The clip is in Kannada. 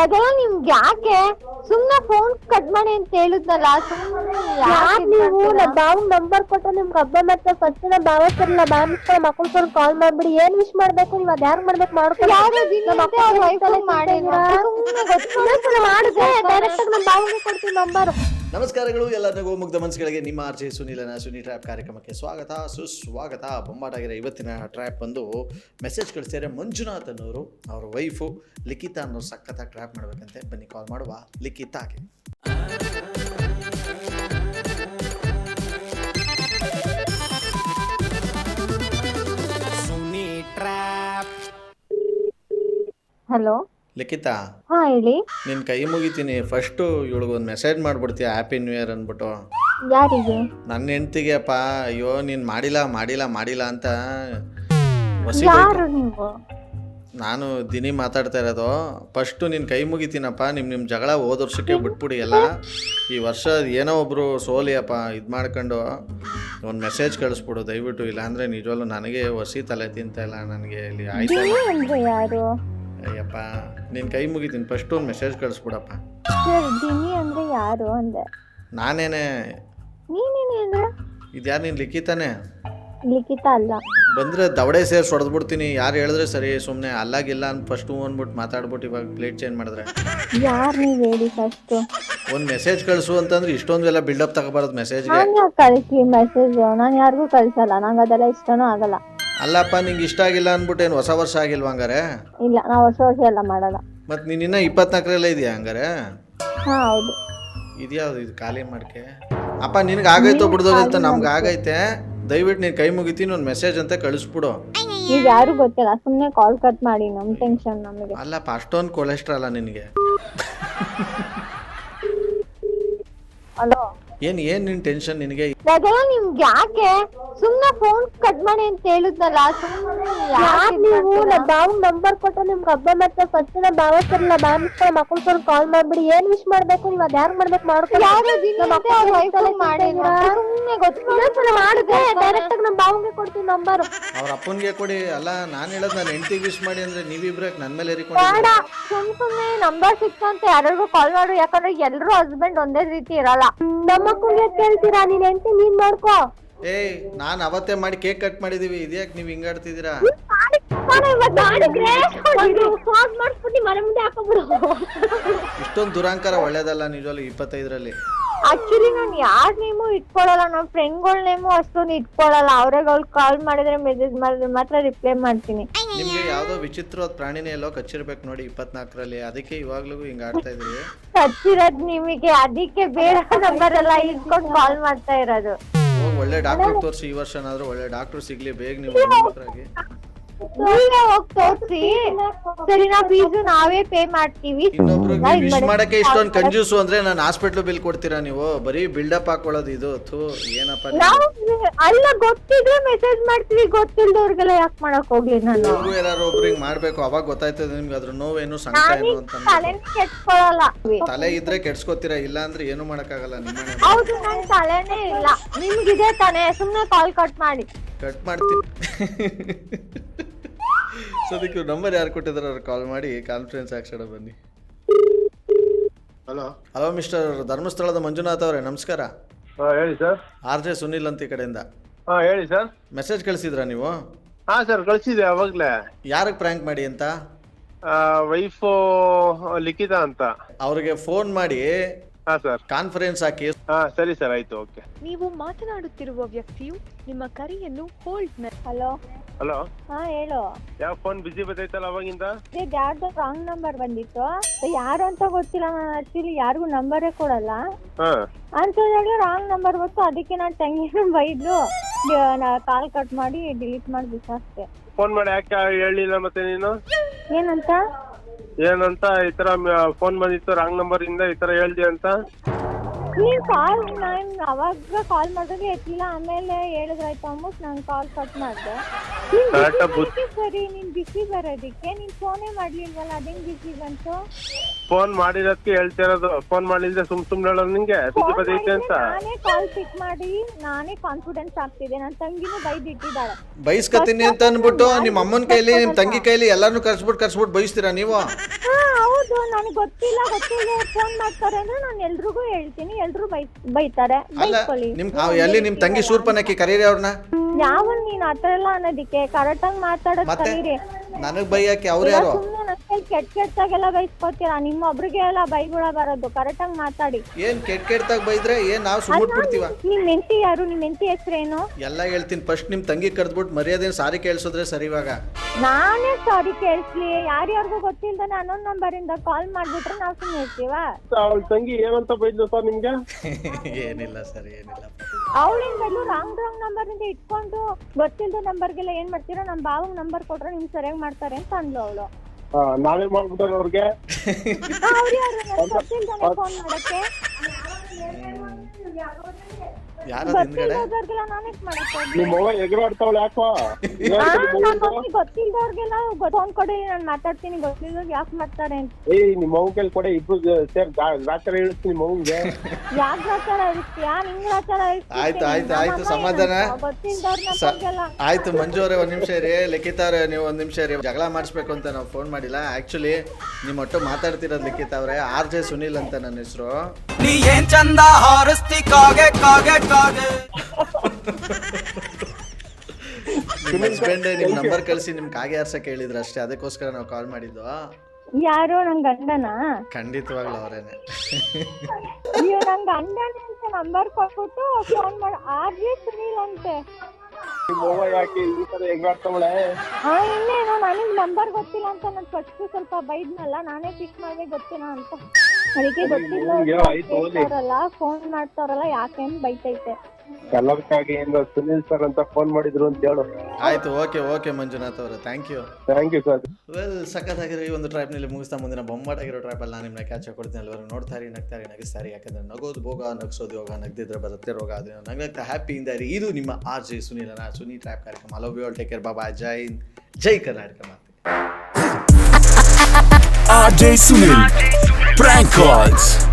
ಅದೆಲ್ಲ ನಿಮ್ಗೆ ಯಾಕೆ? ಸುಮ್ನೆ ಫೋನ್ ಕಟ್ ಮಾಡಿ ಅಂತ ಹೇಳಿದ್ನಲ್ಲ ಯಾಕೆ ನೀವು? ನಮ್ ಬಾವ್ ನಂಬರ್ ಕೊಟ್ಟು ನಿಮ್ಗೆ ಹಬ್ಬ ಮತ್ತೆ ಫಸ್ಟ್ ನಮ್ ಬಾವ ಬಾಮಿಸ್ಕೊಂಡು ಮಕ್ಕಳ ಫೋನ್ ಕಾಲ್ ಮಾಡ್ಬಿಡಿ. ಏನ್ ವಿಶ್ ಮಾಡ್ಬೇಕು ನೀವ್? ಅದ್ ಯಾರು ಮಾಡ್ಬೇಕು? ಮಾಡ್ಕೊಂಡು ಮಾಡಿದ್ರೆ ಡೈರೆಕ್ಟ್ ಆಗಿ ನಮ್ ಬಾವಿಗೆ ಕೊಡ್ತೀವಿ ನಂಬರ್ ನಮಸ್ಕಾರಗಳು ಎಲ್ಲರಿಗೂ ಮುಗ್ಧ ಮನಸ್ಸುಗಳಿಗೆ. ನಿಮ್ಮ ಆರ್ಜೆ ಸುನಿಲನ ಸುನಿ ಟ್ರ್ಯಾಪ್ ಕಾರ್ಯಕ್ರಮಕ್ಕೆ ಸ್ವಾಗತ. ಸುಸ್ವಾಗತ. ಬೊಂಬಾಟಾಗಿರೋ ಇವತ್ತಿನ ಟ್ರ್ಯಾಪ್ ಬಂದು ಮೆಸೇಜ್ ಕಳಿಸ್ತಾರೆ ಮಂಜುನಾಥ್ ಅನ್ನೋರು ಅವ್ರ ವೈಫು ಲಿಖಿತಾ ಅನ್ನೋ ಸಖತ್ತಾಗಿ ಟ್ರ್ಯಾಪ್ ಮಾಡಬೇಕಂತೆ. ಬನ್ನಿ ಕಾಲ್ ಮಾಡುವ ಲಿಖಿತಾಗೆ. ಹಲೋ ಲಿಖಿತಾ? ಹಾ ಹೇಳಿ. ನಿನ್ ಕೈ ಮುಗಿತೀನಿ. ಫಸ್ಟು ಇವಳಿಗೊಂದು ಮೆಸೇಜ್ ಮಾಡ್ಬಿಡ್ತೀಯ ಹ್ಯಾಪಿ ನ್ಯೂ ಇಯರ್ ಅಂದ್ಬಿಟ್ಟು. ಯಾರಿಗೆ? ನನ್ನ ಹೆಂಡ್ತಿಗೆ ಅಪ್ಪ ಅಯ್ಯೋ ನೀನು ಮಾಡಿಲ್ಲ ಮಾಡಿಲ್ಲ ಮಾಡಿಲ್ಲ ಅಂತ ಹೊಸಿ ಯಾರು ನೀವು? ನಾನು ದಿನಿ ಮಾತಾಡ್ತಾ ಇರೋದು. ಫಸ್ಟು ನಿನ್ನ ಕೈ ಮುಗಿತೀನಪ್ಪ ನಿಮ್ಮ ನಿಮ್ಮ ಜಗಳ ಹೋದ ವರ್ಷಕ್ಕೆ ಬಿಟ್ಬಿಡಿ ಎಲ್ಲ. ಈ ವರ್ಷ ಏನೋ ಒಬ್ಬರು ಸೋಲಿಯಪ್ಪ ಇದು ಮಾಡ್ಕೊಂಡು ಒಂದು ಮೆಸೇಜ್ ಕಳಿಸ್ಬಿಡು ದಯವಿಟ್ಟು. ಇಲ್ಲಾಂದರೆ ನಿಜವಲ್ಲೂ ನನಗೆ ಹೊಸಿ ತಲೆ ತಿಂತ ಇಲ್ಲ ನನಗೆ ಇಲ್ಲಿ ಆಯ್ತು ಅಂದ್ರೆ ಯಾರು? ಅಯ್ಯಪ್ಪ ನಿನ್ನ ಕೈ ಮುಗಿತೀನಿ. ಫಸ್ಟ್ ಒಂದು ಮೆಸೇಜ್ ಕಳಿಸ್ಬಿಡಪ್ಪ. ಸರ್ ದಿನಿ ಅಂದ್ರೆ ಯಾರು ಅಂದೆ? ನಾನೇನೆ. ನೀನೇನೆ ಅಂದ್ರೆ ಇದ್ಯಾರು ನೀನು ಲಿಖಿತಾನೆ? ಲಿಖಿತ ಅಲ್ಲ. ಬಂದರೆ ದವಡೆ ಸೇರಿ ಹೊಡೆದ್ಬಿಡ್ತೀನಿ. ಯಾರು ಹೇಳಿದ್ರೆ ಸರಿ ಸುಮ್ಮನೆ ಅಲ್ಲಾಗಿಲ್ಲ ಅಂತ ಫಸ್ಟು ಅಂದ್ಬಿಟ್ಟು ಮಾತಾಡ್ಬಿಟ್ಟು ಇವಾಗ ಪ್ಲೇಟ್ ಚೇಂಜ್ ಮಾಡಿದ್ರೆ. ಯಾರು ನೀವು ಹೇಳಿ ಫಸ್ಟ್ ಒಂದು ಮೆಸೇಜ್ ಕಳಿಸು ಅಂತಂದ್ರೆ ಇಷ್ಟೊಂದು ಎಲ್ಲ ಬಿಲ್ಡಪ್ ತಗೋಬಾರದು ಮೆಸೇಜ್ಗೆ ನಾನ್ ಕಳಿಸಿ ಮೆಸೇಜ್ ನಾನು ಯಾರಿಗೂ ಕಳಿಸಲ್ಲ. ನಂಗೆ ಅದೆಲ್ಲ ಇಷ್ಟನೂ ಆಗಲ್ಲ. ಅಲ್ಲಪ್ಪ ನಿಂಗೆ ಇಷ್ಟ ಆಗಿಲ್ಲ ಅಂದ್ಬಿಟ್ಟು ಏನು ಹೊಸ ವರ್ಷ ಆಗಿಲ್ವಾ ಹಂಗಾರೆ? ಇಲ್ಲ ನಾವು ಹೊಸ ವರ್ಷ ಎಲ್ಲ ಮಾಡಲ್ಲ. ಮತ್ತೆ ನೀನು ಇನ್ನೂ ಇಪ್ಪತ್ನಾಲ್ಕರಲ್ಲ ಇದೆಯಾ ಹಂಗಾರೆ? ಹಾ ಹೌದು. ಇದ್ಯಾವ್ದು ಇದು ಖಾಲಿ ಮಾಡ್ಕೆ? ಅಪ್ಪ ನಿನಗೆ ಆಗೈತೋ ಅಂತ ನಮ್ಗೆ ಆಗೈತೆ. ದಯವಿಟ್ಟು ನೀನು ಕೈ ಮುಗಿತೀನಿ ಒಂದು ಮೆಸೇಜ್ ಅಂತ ಕಳಿಸ್ಬಿಡು. ಈಗ ಯಾರು ಗೊತ್ತಿಲ್ಲ ಸುಮ್ಮನೆ ಕಾಲ್ ಕಟ್ ಮಾಡಿ ನಮ್ ಟೆನ್ಷನ್ ನಮಗೆ. ಅಲ್ಲಪ್ಪ ಅಷ್ಟೊಂದು ಕೊಲೆಸ್ಟ್ರಾಲ ನಿನಗೆ. ಹಲೋ ಏನು ಏನ್ ನಿನ್ ಟೆನ್ಷನ್ ನಿನಗೆ? ಅದೆಲ್ಲ ನಿಮ್ಗೆ ಯಾಕೆ? ಸುಮ್ನೆ ಫೋನ್ ಕಟ್ ಮಾಡಿ ಅಂತ ಹೇಳಿದ್ನಲ್ಲ ನೀವು ನಮ್ಮ ಬಾವ್ ನಂಬರ್ ಕೊಟ್ಟು ನಿಮ್ಗೆ ಹಬ್ಬ ಮತ್ತೆ ಫಸ್ಟ್ ನಮ್ ಬಾವ ಸರಿಲ್ಲ ಸರ್ ಮಕ್ಕಳ ಸರ್ ಕಾಲ್ ಮಾಡ್ಬಿಡಿ. ಏನ್ ವಿಶ್ ಮಾಡ್ಬೇಕು? ನೀವ್ ಅದ್ ಯಾರು ಮಾಡ್ಬೇಕು? ಮಾಡಿದ್ರೆ? ಡೈರೆಕ್ಟ್ ಆಗಿ ನಮ್ ಬಾವಿಗೆ ಕೊಡ್ತೀವಿ ನಂಬರ್ ಅವ್ರ ಅಪ್ಪನ್ಗೆ ಕೊಡಿ. ಅಲ್ಲ ನಾನ್ ಹೇಳೋದ್ ನಾನು ಎಂಟಿ ವಿಶ್ ಮಾಡಿ ಅಂದ್ರೆ ನೀವಿಬ್ರೆ ನನ್ ಮೇಲೆ ಏರಿಕೊಂಡು ಬೇಡ. ಸುಮ್ ಸುಮ್ನೆ ನಂಬರ್ ಸಿಕ್ತು ಅಂತ ಯಾರಿಗೂ ಕಾಲ್ ಮಾಡು. ಯಾಕಂದ್ರೆ ಎಲ್ರು ಹಸ್ಬೆಂಡ್ ಒಂದೇ ರೀತಿ ಇರಲ್ಲ. ನಮ್ಮ ಮಕ್ಕಳಿಗೆ ಕೇಳ್ತೀರಾ? ನೀನ್ ಎಂತ ನೀನ್ ಮಾಡ್ಕೋ ಏಯ್ ನಾನು ಅವತ್ತೇ ಮಾಡಿ ಕೇಕ್ ಕಟ್ ಮಾಡಿದೀವಿ. ಇದ್ಯಾಕ್ ನೀವು ಹಿಂಗಾಡ್ತಿದ್ದೀರಾ ಫಾಗ್ ಮಾಡಿಸ್ಬಿಟ್ಟು ಮನೆ ಮುಂದೆ ಹಾಕೊಂಡ್ಬಿಡು ಇಷ್ಟೊಂದು ದುರಾಂಕಾರ ಒಳ್ಳೇದಲ್ಲ ನಿಜವಲ್ಲೂ ಇಪ್ಪತ್ತೈದರಲ್ಲಿ? ಆಕ್ಚುಲಿ ನಾನು ಯಾರ ನೇಮು ಇಟ್ಕೊಳಲ್ಲ ನಮ್ಮ ಫ್ರೆಂಡ್ಗಳ ನೇಮು ಅಷ್ಟೊಂದು ಇಟ್ಕೊಳಲ್ಲ ಅವ್ರಿಗೆ ಅವ್ಳು ಕಾಲ್ ಮಾಡಿದ್ರೆ ಮೆಸೇಜ್ ಮಾಡಿದ್ರೆ ಮಾತ್ರ ರಿಪ್ಲೈ ಮಾಡ್ತೀನಿ. ನಿಮಗೆ ಯಾವ್ದೋ ವಿಚಿತ್ರವಾದ ಪ್ರಾಣಿನೇ ಎಲ್ಲೋ ಕಚ್ಚಿರ್ಬೇಕು ನೋಡಿ ಇಪ್ಪತ್ನಾಲ್ಕರಲ್ಲಿ. ಅದಕ್ಕೆ ಇವಾಗ್ಲೂ ಹಿಂಗ ಆಡ್ತಾ ಇದ್ರಿ? ಹಚ್ಚಿರೋದ್ ನಿಮಗೆ ಅದಕ್ಕೆ ಬೇರೆ ನಂಬರ್ ಎಲ್ಲ ಇಟ್ಕೊಂಡು ಕಾಲ್ ಮಾಡ್ತಾ ಇರೋದು. ಹೋಗಿ ಒಳ್ಳೆ ಡಾಕ್ಟರ್ ತೋರಿಸಿ ಈ ವರ್ಷನಾದ್ರೂ ಒಳ್ಳೆ ಡಾಕ್ಟರ್ ಸಿಗ್ಲಿ ಬೇಗ ನೀವು ಹೆಣ್ಮಕ್ಳಾಗಿ. ನೀವೇ ಹೋಗಿ ತೋರ್ಸಿ. ಸರಿ ನಾ ಫೀಸ್ ನಾವೇ ಪೇ ಮಾಡ್ತೀವಿ. ಇನ್ನೊಬ್ರಿಗೆ ವಿಶ್ ಮಾಡಕ್ಕೆ ಇಷ್ಟೊಂದು ಕಂಜೂಸು ಅಂದ್ರೆ ನಾನು ಹಾಸ್ಪಿಟ್ಲ್ ಬಿಲ್ ಕೊಡ್ತೀರಾ ನೀವು? ಬರೀ ಬಿಲ್ಡಪ್ ಹಾಕೊಳ್ಳೋದು ಇದು ಥೂ ಏನಪ್ಪ ನೀವು? ನಾವು ಅಲ್ಲ ಗೊತ್ತಿದ್ರೆ ಮೆಸೇಜ್ ಮಾಡ್ತೀವಿ ಗೊತ್ತಿಲ್ದವ್ರಿಗೆಲ್ಲ ಯಾಕೆ ಮಾಡಕ್ ಹೋಗ್ಲಿ ನಾನು? ನಿಮ್ಗೂ ಯಾರು ಒಬ್ರಿಗೆ ಮಾಡ್ಬೇಕು ಅವಾಗ ಗೊತ್ತಾಯ್ತದೆ ನಿಮ್ಗೆ ಅದ್ರ ನೋವೇನು ಸಂಕಟ ಏನು ಅಂತ. ತಲೆನೇ ಕೆಟ್ಕೊಳಲ್ಲ ತಲೆ ಇದ್ರೆ ಕೆಡ್ಸ್ಕೊತೀರಾ? ಇಲ್ಲ ಅಂದ್ರೆ ಏನು ಮಾಡಕ್ಕಾಗಲ್ಲ ನಿಮ್ಮ ಹೌದು ನನ್ ತಲೆನೇ ಇಲ್ಲ. ನಿಮ್ಗಿದೆ ತಾನೇ ಸುಮ್ನೆ ಕಾಲ್ ಕಟ್ ಮಾಡಿ. ಕಟ್ ಮಾಡ್ತೀನಿ. ಸದ್ಯಕ್ಕೆ ನಂಬರ್ ಯಾರು ಕೊಟ್ಟಿದ್ದಾರೆ ಅವ್ರು ಕಾಲ್ ಮಾಡಿ ಕಾನ್ಫರೆನ್ಸ್ ಹಾಕ್ಸೋಣ ಬನ್ನಿ. ಹಲೋ ಹಲೋ ಮಿಸ್ಟರ್ ಧರ್ಮಸ್ಥಳದ ಮಂಜುನಾಥ್ ಅವರೇ ನಮಸ್ಕಾರ. ಹಾಂ ಹೇಳಿ ಸರ್ ಆರ್ ಜೆ ಸುನಿಲ್ ಅಂತ ಈ ಕಡೆಯಿಂದ. ಹಾ ಹೇಳಿ ಸರ್ ಮೆಸೇಜ್ ಕಳಿಸಿದ್ರಾ ನೀವು? ಹಾ ಸರ್ ಕಳಿಸಿದೆ ಅವಾಗಲೇ. ಯಾರಿಗೆ ಪ್ರ್ಯಾಂಕ್ ಮಾಡಿ ಅಂತ? ವೈಫ್ ಲಿಖಿತ ಅಂತ. ಅವ್ರಿಗೆ ಫೋನ್ ಮಾಡಿ ಹಾಂ ಸರ್ ಕಾನ್ಫರೆನ್ಸ್ ಹಾಕಿ. ಹಾಂ ಸರಿ ಸರ್ ಆಯ್ತು ಓಕೆ ನೀವು ಮಾತನಾಡುತ್ತಿರುವ ವ್ಯಕ್ತಿಯು ನಿಮ್ಮ ಕರೆಯನ್ನು ಹೋಲ್ಡ್ ಹಲೋ ಹಲೋ ಹಾ ಹೇಳು. ಯಾವ ಫೋನ್ ಬಿಸಿ ಬರ್ತೈತಲ್ಲ ಅವಾಗಿಂದ? ಇದು ಯಾರ್ದೋ ರಾಂಗ್ ನಂಬರ್ ಬಂದಿತ್ತು. ಯಾರು ಅಂತ ಗೊತ್ತಿಲ್ಲ ಆಕ್ಚುಲಿ ಯಾರಿಗೂ ನಂಬರೇ ಕೊಡಲ್ಲ. ಹಾಂ. ಹೇಳಿ ರಾಂಗ್ ನಂಬರ್ ಬಂತು ಅದಕ್ಕೆ ನಾನು ತಂಗಿನ ಬೈದು ಕಾಲ್ ಕಟ್ ಮಾಡಿ ಡಿಲೀಟ್ ಮಾಡಿ ಬಿಸಾಕ್ತೆ ಫೋನ್ ಮಾಡಿ ಯಾಕೆ ಹೇಳಿಲ್ಲ ಮತ್ತೆ ನೀನು? ಏನಂತ? ಏನಂತ? ಈ ಥರ ಫೋನ್ ಬಂದಿತ್ತು ರಾಂಗ್ ನಂಬರಿಂದ ಈ ಥರ ಹೇಳ್ದಿ ಅಂತ? ನೀನ್ ಕಾಲ್ ನಾನು ಅವಾಗ ಕಾಲ್ ಮಾಡಿದ್ರೆ ಎತ್ತಿಲ್ಲ ಆಮೇಲೆ ಹೇಳಿದ್ರಾಯ್ತು ಅಂದ್ಬಿಟ್ಟು ನಾನು ಕಾಲ್ ಕಟ್ ಮಾಡಿದೆ. ಸರಿ ನೀನ್ ಬಿಸಿ ಬರೋದಿಕ್ಕೆ. ನೀನ್ ಫೋನೇ ಮಾಡ್ಲಿಲ್ವಲ್ಲ ಅದೇನ್ ಬಿಸಿ ಬಂತು? ಫೋನ್ ಮಾಡಿರೋದಕ್ಕೆ ಹೇಳ್ತಿರೋದು ಫೋನ್ ಮಾಡಿದ್ರೆ ಸುಮ್ ಸುಮ್ನೆ ಹೇಳೋದು ನಿಂಗೆ? ಸುದ್ದಿ ಬದೈತೆ ಅಂತ. ನಾನೇ ಕಾಲ್ ಪಿಕ್ ಮಾಡಿ ನಾನೇ ಕಾನ್ಫಿಡೆನ್ಸ್ ಆಗ್ತಿದೆ ನನ್ನ ತಂಗಿನೂ ಬೈದಿಟ್ಟಿದ್ದಾಳೆ. ಬೈಸ್ಕತೀನಿ ಅಂತ ಅಂದ್ಬಿಟ್ಟು ನಿಮ್ಮ ಅಮ್ಮನ ಕೈಲಿ ನಿಮ್ಮ ತಂಗಿ ಕೈಲಿ ಎಲ್ಲಾರ್ನು ಕರ್ಸ್ಬಿಟ್ಟು ಕರ್ಸ್ಬಿಟ್ಟು ಬೈಸ್ತೀರಾ ನೀವು? ಹಾ ಹೌದು. ನನಗೆ ಗೊತ್ತಿಲ್ಲ ಗೊತ್ತಿಲ್ಲ ಫೋನ್ ಮಾಡ್ತಾರೆ ಅಂದ್ರೆ ನಾನು ಎಲ್ರಿಗೂ ಹೇಳ್ತೀನಿ. ಎಲ್ರು ಬೈ ಬೈತಾರೆ. ಅಲ್ಲ ಬೈಸ್ಕೊಳ್ಳಿ. ನಿಮ್ ಎಲ್ಲಿ ನಿಮ್ಮ ತಂಗಿ ಶೂರ್ಪನಕ್ಕಿ ಕರೀರಿ ಅವ್ರನ್ನ ಯಾವ ನೀನ್ ಆತರ ಎಲ್ಲ ಅನ್ನೋದಿಕ್ಕೆ? ಕರೆಕ್ಟ್ ಆಗಿ ಮಾತಾಡೋದ್ ಮತ್ತೆ ಕಲೀರಿ ನನಗ್ ಬೈಯಕ್ಕೆ ಅವ್ರು ಯಾರು? ಸುಮ್ಮನೆ ನನ್ ಕೈಲಿ ಕೆಟ್ಟ ಕೆಟ್ಟಾಗೆಲ್ಲ ಬೈಸ್ಕೊತೀರಾ? ನಿಮ್ಮ ಒಬ್ರಿಗೆ ಎಲ್ಲ ಬೈಗುಳ ಬರೋದು. ಕರೆಕ್ಟ್ ಆಗಿ ಮಾತಾಡಿ. ಏನ್ ಕೆಟ್ಟ ಕೆಟ್ಟದಾಗ ಬೈದ್ರೆ ಏನ್ ನಾವ್ ಸುಮ್ಬಿಟ್ಬಿಡ್ತೀವ ನಿಮ್ ಮೆಂಟಿ ಯಾರು? ನಿಮ್ ಮೆಂಟಿ ಹೆಸರೇನು ಎಲ್ಲ ಹೇಳ್ತೀನಿ. ಫಸ್ಟ್ ನಿಮ್ ತಂಗಿ ಕರೆದ್ಬಿಟ್ಟು ಮರ್ಯಾದೆನ ಸಾರಿ ಕೇಳಿಸಿದ್ರೆ ಸರಿ ಇವಾಗ. ನಾನೇ ಸಾರಿ ಕೇಳಿಸ್ಲಿ. ಯಾರ್ಯಾರಿಗೂ ಗೊತ್ತಿಲ್ಲ ನಾನು ನಂಬರ್ ಇಂದ ಕಾಲ್ ಮಾಡ್ಬಿಟ್ರೆ ನಾವ್ ಸುಮ್ಮನೆ ಇರ್ತೀವ? ಅವಳ ತಂಗಿ ಏನಂತ ಬೈದ್ಲು ಸರ್ ನಿಮ್ಗೆ? ಏನಿಲ್ಲ ಸರ್ ಏನಿಲ್ಲ. ಅವಳಿಂದ ರಾಂಗ್ ರಾಂಗ್ ನಂಬರ್ ಇಂದ ಇಟ್ಕೊಂಡು ಗೊತ್ತಿಲ್ದ ನಂಬರ್ಗೆಲ್ಲ ಏನ್ ಮಾಡ್ತೀರಾ ನಮ್ ಬಾವಂಗ್ ನಂಬರ್ ಕೊಟ್ರೆ ನಿಮ್ ಸರಿಯಾಗಿ ಮಾಡ್ತಾರೆ ಅಂತ ಅಂದ್ಲು ಅವಳು. ನಾವೇ ಮಾಡ್ಬಿಟ್ಟಾರ ಅವ್ರಿಗೆ? ಅವ್ರು ಯಾರು? ಗೊತ್ತಿಲ್ದಾನೆ ಫೋನ್ ಮಾಡಕ್ಕೆ. ಯಾರದು ಹಿಂದ್ಗಡೆ? ಗೊತ್ತಿಲ್ದವ್ರಿಗೆಲ್ಲ ನಾನೇ ಮಾಡಕ್ಕೆ ಹೋಗ್ಲಿ? ನಿಮ್ಮ ಅವ್ವ ಎಗರಾಡ್ತಾವಳೆ ಯಾಕೋ? ಆ, ನಮ್ ಮಮ್ಮಿ ಗೊತ್ತಿಲ್ದವ್ರಿಗೆಲ್ಲ ಫೋನ್ ಕೊಡಿ ನಾನು ಮಾತಾಡ್ತೀನಿ. ಗೊತ್ತಿಲ್ದವ್ರು ಯಾಕೆ ಮಾಡ್ತಾರೆ ಅಂತ. ಏಯ್ ನಿಮ್ಮ ಅವ್ವ ಕೈಲಿ ಕೊಡೆ ಇಬ್ರು ಸೇರ್ ಗಾಚಾರ ಹೇಳ್ತೀನಿ ನಿಮ್ಮ ಅವ್ವಂಗೆ. ಯಾಕೆ ಆಚಾರ ಇರ್ತೀಯಾ ನಿಂಗ್ ಆಚಾರ ಆಯ್ತು ಆಯ್ತು ಆಯ್ತು ಸಮಾಧಾನ. ಸ- ಆಯ್ತು ಮಂಜು ಅವರೇ ಒಂದ್ ನಿಮಿಷ ರೀ ಲಿಖಿತ ಅವ್ರೆ ನೀವು ಒಂದ್ ನಿಮಿಷ ರೀ ಜಗಳ ಮಾಡಿಸ್ಬೇಕು ಅಂತ ನಾವು ಫೋನ್ ಮಾಡಿಲ್ಲ. ಆಕ್ಚುಲಿ ನಿಮ್ಮ ಒಟ್ಟು ಮಾತಾಡ್ತಿರೋದು ಲಿಖಿತ ಅವ್ರೆ. ಆರ್ ಜೆ ಸುನಿಲ್ ಅಂತ ನನ್ನ ಹೆಸರು. ನೀ ಏನ್ ಚಂದ ಹಾರಿಸ್ತಿ? ಕಾಗೆ ಕಾಗೆ ನಿಮ್ಮ ಹಸ್ಬೆಂಡ್ ನಿಮ್ ನಂಬರ್ ಕಳಿಸಿ ನಿಮ್ ಕಾಗೆ ಆರ್ಸಕ್ಕೆ ಹೇಳಿದ್ರು ಅಷ್ಟೇ ಅದಕ್ಕೋಸ್ಕರ ನಾವು ಕಾಲ್ ಮಾಡಿದ್ದು. ಯಾರೋ ನನ್ ಗಂಡನ? ಖಂಡಿತವಾಗ್ಲೂ ಅವರೇನೆ. ನೀವು ನನ್ ಗಂಡನ ಅಂತ ನಂಬರ್ ಕೊಟ್ಬಿಟ್ಟು ಫೋನ್ ಮಾಡಿ ಆರ್ ಜೆ ಸುನೀಲ್ ಅಂತೆ. ಹಾ ಇನ್ನೇನು ನನಗ್ ನಂಬರ್ ಗೊತ್ತಿಲ್ಲ ಅಂತ ನಾನು ಫಸ್ಟ್ ಸ್ವಲ್ಪ ಬೈದ್ನಲ್ಲ ನಾನೇ ಪಿಕ್ ಮಾಡ್ಬೇಕು ಗೊತ್ತಿಲ್ಲ ಅಂತ. ಅದಕ್ಕೆ ಗೊತ್ತಿಲ್ಲ ಫೋನ್ ಮಾಡ್ತಾರಲ್ಲ ಯಾಕೆ ಅಂತ ಬೈತೈತೆ. ಕಲರ್ಕಾಗಿ ಏನು ಸುನಿಲ್ ಸರ್ ಅಂತ ಫೋನ್ ಮಾಡಿದ್ರು ಅಂತ ಹೇಳು. ಆಯ್ತು ಓಕೆ ಓಕೆ ಮಂಜುನಾಥ್ ಅವರೇ thank you thank you sir well ಸಖತ್ತಾಗಿರೋ ಈ ಒಂದು ಟ್ರ್ಯಾಪ್ನಲ್ಲಿ ಮುಗಿಸ್ತಾ ಮುಂದಿನ ಬೊಂಬಾಟಾಗಿರೋ ಟ್ರ್ಯಾಪಲ್ಲಿ ನಾನು ನಿಮ್ಮನ್ನ ಕ್ಯಾಚ್ ಕೊಡ್ತೀನಿ. ಎಲ್ಲರೂ ನೋಡ್ತಾರೆ ನಗ್ತಾರೆ ನಗಿಸ್ತಾರೆ ಯಾಕಂದ್ರೆ ನಗೋದು ಭೋಗ ನಗಿಸೋದು ಯೋಗ ನಗ್ದಿದ್ರೆ ಬರುತ್ತೆ ರೋಗ. ಅದನ್ನ ನಗ್ನಗ್ತಾ ಹ್ಯಾಪಿಯಿಂದ ಇರಿ. ಇದು ನಿಮ್ಮ ಆರ್ ಜೆ ಸುನೀಲನ ಸುನಿ ಟ್ರ್ಯಾಪ್ ಕಾರ್ಯಕ್ರಮ. Love you all take care ಬಾಬಾ ಜೈ ಹಿಂದ್, ಜೈ ಕರ್ನಾಟಕ ಮಾತೆ RJ Sunil. Prank calls.